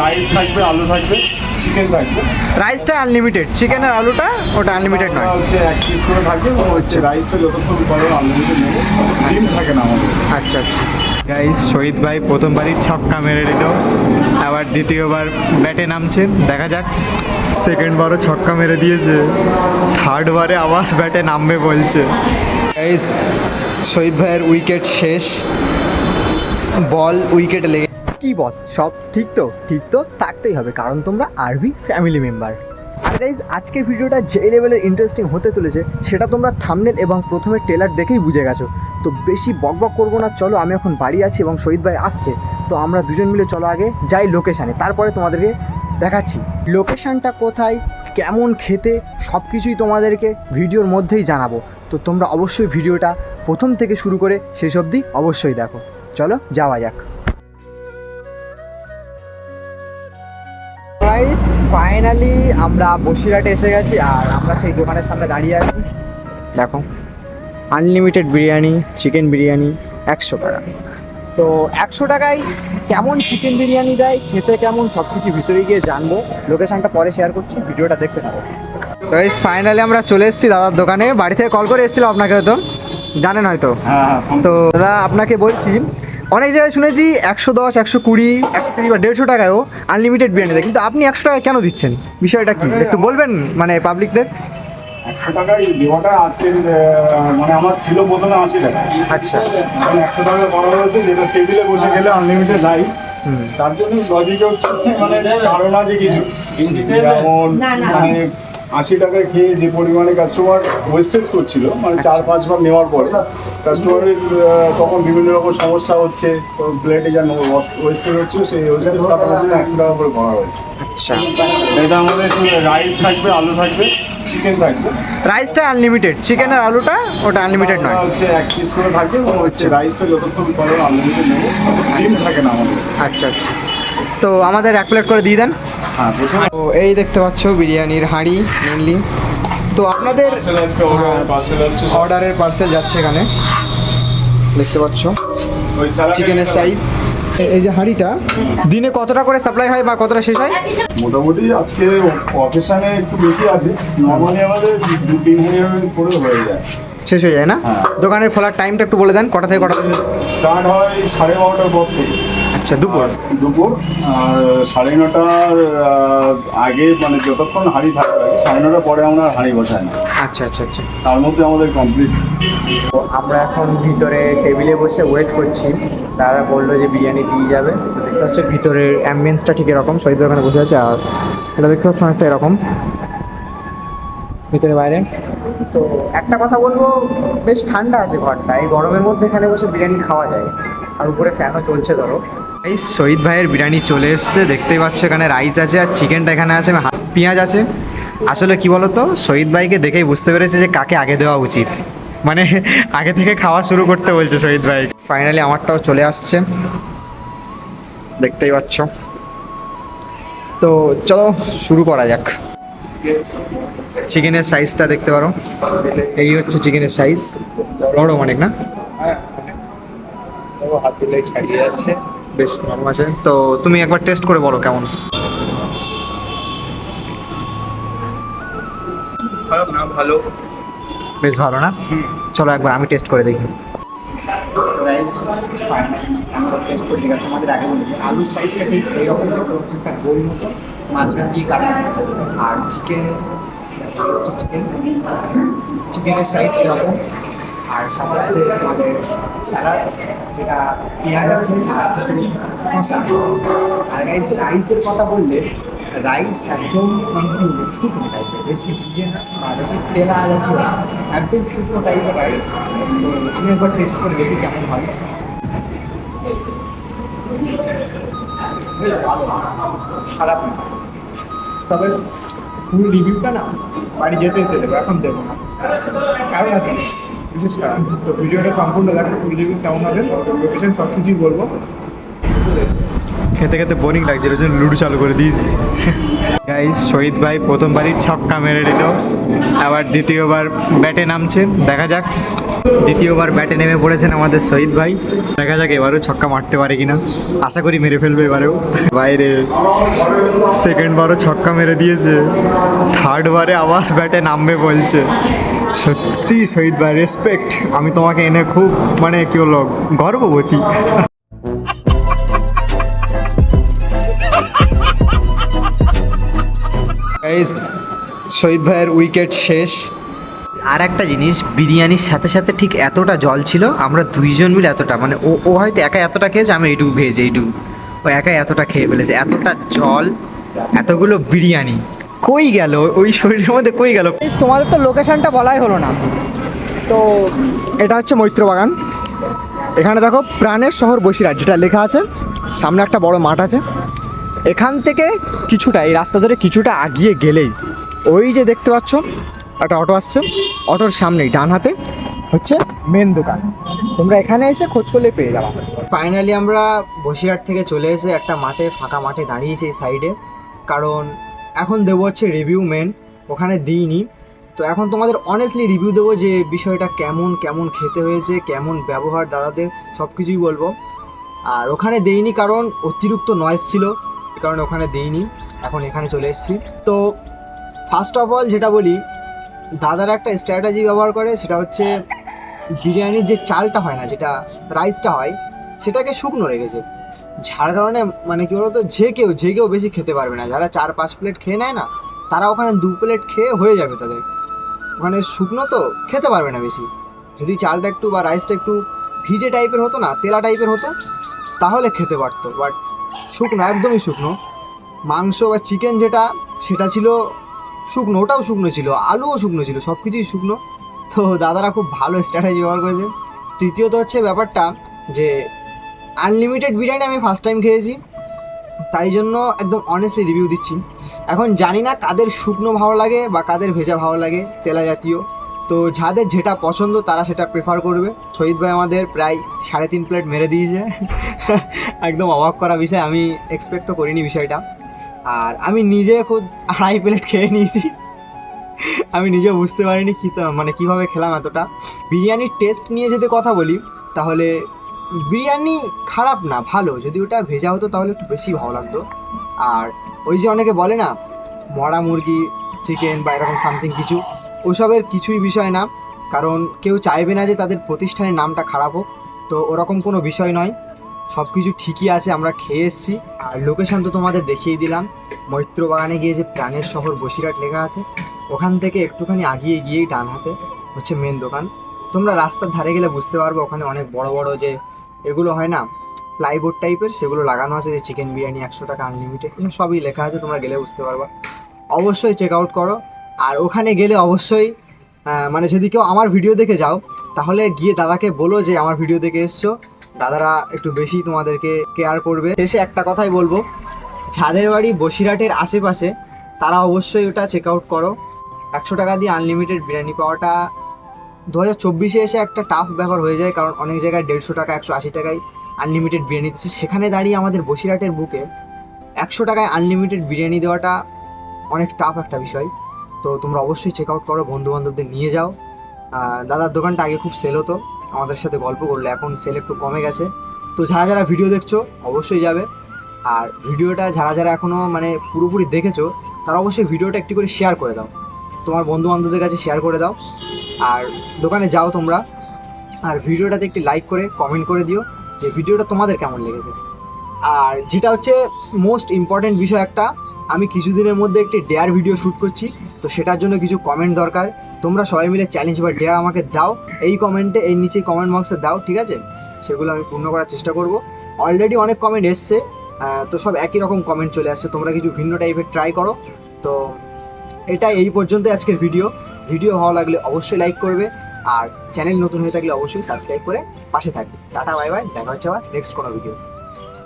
Rice থাকবে আলু থাকবে চিকেন থাকবে। রাইসটা আনলিমিটেড চিকেন আর আলুটা ওটা আনলিমিটেড নয়। হচ্ছে এক পিস করে থাকবে হচ্ছে রাইসটা যতক্ষণ করো আনলিমিটেড নেব ডিম থাকে না আমাদের। আচ্ছা আচ্ছা। গাইস শহীদ ভাই প্রথমবারই ছক্কা মেরে দিল আবার দ্বিতীয়বার ব্যাটে নামছে দেখা যাক। সেকেন্ড বারও ছক্কা মেরে দিয়েছে থার্ড বারে আবার ব্যাটে নামবে বলছে। গাইস শহীদ ভাইয়ের উইকেট শেষ বল উইকেটে লেগে কি বস সব ঠিক তো? ঠিক তো? থাকতেই হবে, কারণ তোমরা আরবি ফ্যামিলি মেম্বার আর গাইজ আজকের ভিডিওটা যে লেভেলের ইন্টারেস্টিং হতে চলেছে, সেটা তোমরা থামনেল এবং প্রথমে ট্রেলার দেখেই বুঝে গেছো। তো বেশি বক বক করব না, চলো আমি এখন বাড়ি আছি এবং শহীদ ভাই আসছে। তো আমরা দুজন মিলে চলো আগে, যাই লোকেশানে তারপরে তোমাদেরকে দেখাচ্ছি। লোকেশানটা কোথায়, কেমন খেতে সব কিছুই তোমাদেরকে ভিডিওর মধ্যেই জানাব। তো তোমরা অবশ্যই ভিডিওটা প্রথম থেকে শুরু করে শেষ অবধি অবশ্যই দেখো। চলো, যাওয়া যাক। ফাইনালি আমরা বসিরহাটে এসে গেছি আর আমরা সেই দোকানের সামনে দাঁড়িয়ে আছি। দেখো আনলিমিটেড বিরিয়ানি চিকেন বিরিয়ানি একশো টাকা। তো একশো টাকায় কেমন চিকেন বিরিয়ানি দেয় খেতে কেমন সব কিছু ভিতরে গিয়ে জানব। লোকেশনটা পরে শেয়ার করছি ভিডিওটা দেখতে থাকো। তো এই ফাইনালি আমরা চলে এসেছি দাদার দোকানে। বাড়ি থেকে কল করে এসেছিলাম আপনাকে হয়তো জানেন হয়তো। হ্যাঁ তো দাদা আপনাকে বলছি অনেক জায়গায় শুনেছি একশো দশ একশো কুড়ি একশো কুড়ি বা দেড়শো টাকায়ও আনলিমিটেড বিরিয়ানি দেয় কিন্তু আপনি একশো টাকায় কেন দিচ্ছেন? বিষয়টা কি? একটু বলবেন মানে পাবলিকদের একশো টাকায় দেওয়াটা আজকের মানে আমার ছিল প্রথমে আশি টাকা। আচ্ছা। এখন একশো টাকা করা হয়েছে যেটা টেবিলে বসে গেলে আনলিমিটেড রাইস হুম। তার জন্য লজিক হচ্ছে মানে কারণ আছে কিছু। যেমন মানে আশি টাকায় খেয়ে যে পরিমাণে কাস্টমার ওয়েস্টেজ করছিল মানে চার পাঁচবার নেওয়ার পরে কাস্টমারের তখন বিভিন্ন রকম সমস্যা হচ্ছে প্লেটে যেন ওয়েস্টেজ হচ্ছিল সেই ওয়েস্টেজ কাটানোর জন্য একশো টাকা করে করা হয়েছে। আচ্ছা। এটা আমাদের রাইস থাকবে আলু থাকবে চিকেন থাকবে। রাইসটা আনলিমিটেড চিকেন আর আলুটা ওটা আনলিমিটেড নয়। হচ্ছে এক পিস করে থাকবে হচ্ছে রাইসটা যতক্ষণ করো আনলিমিটেড নেব ডিম থাকে না আমাদের। আচ্ছা আচ্ছা। তো আমাদের এক প্লেট করে দিয়ে দেন। হ্যাঁ তো এই দেখতে পাচ্ছ বিরিয়ানির হাঁড়ি মেনলি তো আপনাদের পার্সেল আজকে অর্ডার পার্সেল। অর্ডারের যাচ্ছে এখানে। দেখতে পাচ্ছ চিকেনের সাইজ এই যে হাঁড়িটা দিনে কতটা করে সাপ্লাই হয় বা কতটা শেষ হয়? মোটামুটি আজকে অকেশনে একটু বেশি আছে। নর্মালি আমাদের দু তিন হাজার করে হয়ে যায়। শেষ হয়ে যায় না? হ্যাঁ। দোকানের খোলার টাইমটা একটু বলে দেন কটা থেকে কটা স্টার্ট হয় সাড়ে বারোটার পর থেকে। আচ্ছা দুপুর। দুপুর আর সাড়ে নটার আগে মানে যতক্ষণ হাঁড়ি থাকবে সাড়ে নটার পরে আমরা হাঁড়ি বসাই না। আচ্ছা আচ্ছা আচ্ছা। তার মধ্যে আমাদের কমপ্লিট তো আমরা এখন ভিতরে টেবিলে বসে ওয়েট করছি। তারা বলল যে বিরিয়ানি দিয়ে যাবে। দেখতে হচ্ছে ভিতরের অ্যাম্বিয়েন্সটা ঠিক এরকম। শহীদ ওখানে বসে আছে আর এটা দেখতে হচ্ছে অনেকটা এরকম। ভিতরে বাইরে। তো একটা কথা বলব বেশ ঠান্ডা আছে ঘরটা। এই গরমের মধ্যে এখানে বসে বিরিয়ানি খাওয়া যায়। আর উপরে ফ্যানও চলছে ধরো। এই শহীদ ভাইয়ের বিরিয়ানি চলে এসছে। দেখতেই পাচ্ছ এখানে রাইস আছে আর চিকেনটা এখানে আছে হাত পেঁয়াজ আছে। আসলে কি বলতো শহীদ ভাইকে দেখেই বুঝতে পেরেছে যে কাকে আগে দেওয়া উচিত। মানে আগে থেকে খাওয়া শুরু করতে বলছে শহীদ ভাই। ফাইনালি আমারটাও চলে আসছে। দেখতেই পাচ্ছ। তো চলো শুরু করা যাক। চিকেনের সাইজটা দেখতে পারো। এই হচ্ছে চিকেনের সাইজ বড় অনেক না? হাত ছাড়িয়ে যাচ্ছে বেশ নরম আছে। তো তুমি একবার টেস্ট করে বলো কেমন। খারাপ না ভালো। বেশ ভালো না? চলো একবার আমি টেস্ট করে দেখি। আলুর সাইজটা ঠিক এইরকম গোল মতো মাঝখান দিয়ে কাটা। আর চিকেন চিকেন চিকেনের সাইজ এরকম আর সাথে আছে আমাদের স্যালাড যেটা পেঁয়াজ আছে, আর কিছু শসা। আর রাইস রাইসের কথা বললে, রাইস একদম মানে শুকনো টাইপের বেশি ভিজে না বেশি তেলা জাতীয় না, একদম শুকনো টাইপের রাইস তো আমি একবার টেস্ট করে দেখি কেমন হয়। খারাপ না। তবে ফুল রিভিউটা না, বাড়ি যেতে যেতে দেবো, এখন দেবো না। কারণ আছে সম্পূর্ণ হবে। সব কিছুই বলব। খেতে খেতে বোরিং লাগছে ওই জন্য লুডো চালু করে দিয়েছি। গাইস শহীদ ভাই প্রথমবারই ছক্কা মেরে দিল, আবার দ্বিতীয়বার ব্যাটে নামছে। দেখা যাক দ্বিতীয়বার ব্যাটে নেমে পড়েছেন আমাদের শহীদ ভাই। দেখা যাক এবারও ছক্কা মারতে পারে কিনা। আশা করি মেরে ফেলবে এবারেও। বাইরে সেকেন্ড বারও ছক্কা মেরে দিয়েছে। থার্ড বারে আবার ব্যাটে নামবে বলছে। সত্যি শহীদ ভাই রেসপেক্ট আমি তোমাকে এনে খুব মানে কি বলল গর্ববতী। শহীদ ভাইয়ের উইকেট শেষ। আর একটা জিনিস, বিরিয়ানির সাথে সাথে ঠিক এতটা জল ছিল, আমরা দুইজন মিলে এতটা মানে ও ও হয়তো একা এতটা খেয়েছে, আমি এইটুকু খেয়েছি, এইটুকু। ও একা এতটা খেয়ে ফেলেছে, এতটা জল, এতগুলো বিরিয়ানি। কই গেল? ওই শরীরের মধ্যে কই গেল? তোমাদের তো লোকেশনটা বলাই হলো না। তো এটা হচ্ছে মৈত্র বাগান। এখানে দেখো প্রাণের শহর বসিরহাট, যেটা লেখা আছে। সামনে একটা বড় মাঠ আছে। এখান থেকে কিছুটা, এই রাস্তা ধরে কিছুটা আগিয়ে গেলেই, ওই যে দেখতে পাচ্ছ একটা অটো আসছে। অটোর সামনেই, ডান হাতে হচ্ছে মেন দোকান। তোমরা এখানে এসে খোঁজ করলে পেয়ে যাবা। ফাইনালি আমরা বসিরহাট থেকে চলে এসে একটা মাঠে, ফাঁকা মাঠে দাঁড়িয়েছি এই সাইডে কারণ এখন দেবো হচ্ছে রিভিউ মেন ওখানে দিইনি। তো এখন তোমাদের অনেস্টলি রিভিউ দেবো যে বিষয়টা কেমন কেমন খেতে হয়েছে, কেমন ব্যবহার দাদাদের সব কিছুই বলব। আর ওখানে দেইনি কারণ অতিরিক্ত নয়েজ ছিল কারণ ওখানে দেইনি। এখন এখানে চলে এসেছি। তো ফার্স্ট অফ অল যেটা বলি দাদারা একটা স্ট্র্যাটেজি ব্যবহার করে, সেটা হচ্ছে বিরিয়ানির যে চালটা হয় না, যেটা রাইসটা হয়, সেটাকে শুকনো রেখেছে। যার কারণে মানে কি বলতো, যে কেউ যে কেউ বেশি খেতে পারবে না। যারা চার পাঁচ প্লেট খেয়ে নেয় না, তারা ওখানে দু প্লেট খেয়ে হয়ে যাবে তাদের। ওখানে শুকনো তো খেতে পারবে না বেশি। যদি চালটা একটু বা রাইসটা একটু ভিজে টাইপের হতো না, তেলা টাইপের হতো, তাহলে খেতে পারতো। বাট শুকনো, একদমই শুকনো। মাংস বা চিকেন যেটা, সেটা ছিল শুকনো, ওটাও শুকনো ছিল, আলুও শুকনো ছিল সব কিছুই শুকনো। তো দাদারা খুব ভালো স্ট্র্যাটেজি ব্যবহার করেছে। তৃতীয়ত হচ্ছে ব্যাপারটা যে আনলিমিটেড বিরিয়ানি আমি ফার্স্ট টাইম খেয়েছি, তাই জন্য একদম অনেস্টলি রিভিউ দিচ্ছি। এখন জানি না কাদের শুকনো ভালো লাগে বা কাদের ভেজা ভালো লাগে, তেলা জাতীয়। তো যাদের যেটা পছন্দ, তারা সেটা প্রেফার করবে। শহীদ ভাই আমাদের প্রায় সাড়ে তিন প্লেট মেরে দিয়েছে। একদম অবাক করা বিষয়, আমি এক্সপেক্টও করিনি বিষয়টা। আর আমি নিজে খুব আড়াই প্লেট খেয়ে নিয়েছি। আমি নিজেও বুঝতে পারিনি কী মানে কীভাবে খেলাম এতটা। বিরিয়ানির টেস্ট নিয়ে যদি কথা বলি, তাহলে বিরিয়ানি খারাপ না, ভালো। যদি ওটা ভেজা হতো, তাহলে একটু বেশি ভালো লাগতো। আর ওই যে অনেকে বলে না, মরা মুরগি চিকেন বা এরকম সামথিং কিছু, ওসবের কিছুই বিষয় না। কারণ কেউ চাইবে না যে তাদের প্রতিষ্ঠানের নামটা খারাপ হোক। তো ওরকম কোনো বিষয় নয়। সব কিছু ঠিকই আছে, আমরা খেয়ে এসেছি। আর লোকেশান তো তোমাদের দেখিয়ে দিলাম। মৈত্র বাগানে গিয়ে যে প্রাণের শহর বসিরহাট লেখা আছে, ওখান থেকে একটুখানি আগিয়ে গিয়েই ডান হাতে হচ্ছে মেন দোকান। তোমরা রাস্তার ধারে গেলে বুঝতে পারবে, ওখানে অনেক বড় বড় যে এগুলো হয় না প্লাইবোর্ড টাইপের সেগুলো লাগানো আছে, যে চিকেন বিরিয়ানি একশো টাকা আনলিমিটেড এসব সবই লেখা আছে, তোমরা গেলে বুঝতে পারবা। অবশ্যই চেক আউট করো। আর ওখানে গেলে অবশ্যই মানে যদি কেউ আমার ভিডিও দেখে যাও, তাহলে গিয়ে দাদাকে বলো যে আমার ভিডিও দেখে এসছো। দাদারা একটু বেশি তোমাদেরকে কেয়ার করবে। শেষে একটা কথাই বলব যাদের বাড়ি বসিরহাটের আশেপাশে তারা অবশ্যই ওটা চেক আউট করো। একশো টাকা দিয়ে আনলিমিটেড বিরিয়ানি পাওয়াটা দু হাজার চব্বিশে এসে একটা টাফ ব্যাপার হয়ে যায়, কারণ অনেক জায়গায় দেড়শো টাকা, একশো আশি টাকায় আনলিমিটেড বিরিয়ানি দিচ্ছে। সেখানে দাঁড়িয়ে আমাদের বসিরহাটের বুকে একশো টাকায় আনলিমিটেড বিরিয়ানি দেওয়াটা অনেক টাফ একটা বিষয়। তো তোমরা অবশ্যই চেক আউট করো বন্ধু বান্ধবদের নিয়ে যাও। দাদার দোকানটা আগে খুব সেল হতো। আমাদের সাথে গল্প করল, এখন সেল একটু কমে গেছে। তো যারা যারা ভিডিও দেখছ, অবশ্যই যাবে। আর ভিডিওটা যারা যারা এখনও মানে পুরোপুরি দেখেছ, তারা অবশ্যই ভিডিওটা একটি করে শেয়ার করে দাও। তোমার বন্ধু বান্ধবদের কাছে শেয়ার করে দাও। আর দোকানে যাও তোমরা। আর ভিডিওটাতে একটি লাইক করে কমেন্ট করে দিও যে ভিডিওটা তোমাদের কেমন লেগেছে। আর যেটা হচ্ছে মোস্ট ইম্পর্ট্যান্ট বিষয় একটা, আমি কিছুদিনের মধ্যে একটি ডেয়ার ভিডিও শ্যুট করছি, তো সেটার জন্য কিছু কমেন্ট দরকার। তোমরা সবাই মিলে চ্যালেঞ্জ বা ডেয়ার আমাকে দাও, এই কমেন্টে এই নিচে কমেন্ট বক্সে দাও, ঠিক আছে? সেগুলো আমি পূর্ণ করার চেষ্টা করব। অলরেডি অনেক কমেন্ট এসছে তো সব একই রকম কমেন্ট চলে আসছে। তোমরা কিছু ভিন্ন টাইপের ট্রাই করো। তো এটা এই পর্যন্ত আজকের ভিডিও ভিডিও ভালো লাগলে অবশ্যই লাইক করবে। আর চ্যানেল নতুন হয়ে থাকলে অবশ্যই সাবস্ক্রাইব করে পাশে থাকবে। টাটা বাই বাই দেখা হচ্ছে আবার নেক্সট কোনো ভিডিও